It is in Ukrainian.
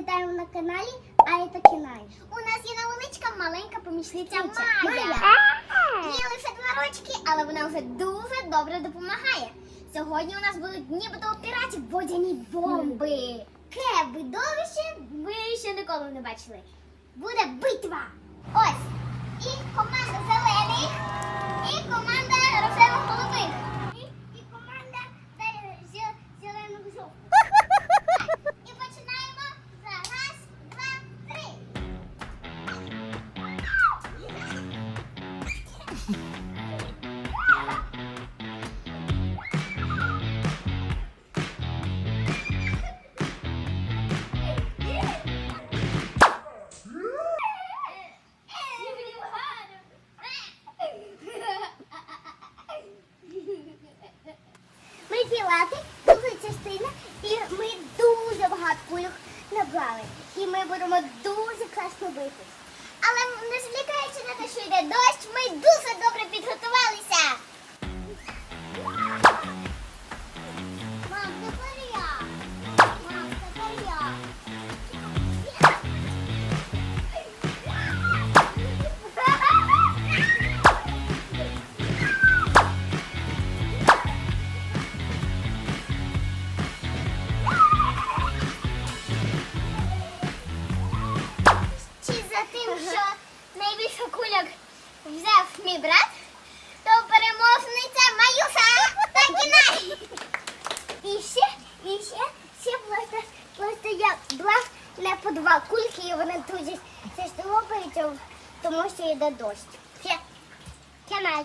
вітаємо на каналі Айта Кінай. У нас є невеличка маленька помічниця Майя. Їй лише два рочки, але вона вже дуже добре допомагає. Сьогодні у нас будуть нібито у піратів водяні бомби. Ке видовище ви ще ніколи не бачили. Буде битва. Ось. І команда зелених, пілати, дуже частина, і ми дуже багато їх набрали. І ми будемо дуже класно битись. Але не звлікаючи на те, що йде дощ, найбільше кульок взяв мій брат, то переможниця Маюша та Кінай. І ще, і ще, ще просто, просто я брав не по два кульки, і вони дуже це ж лопають, тому що йде дощ. Ще, Кінай.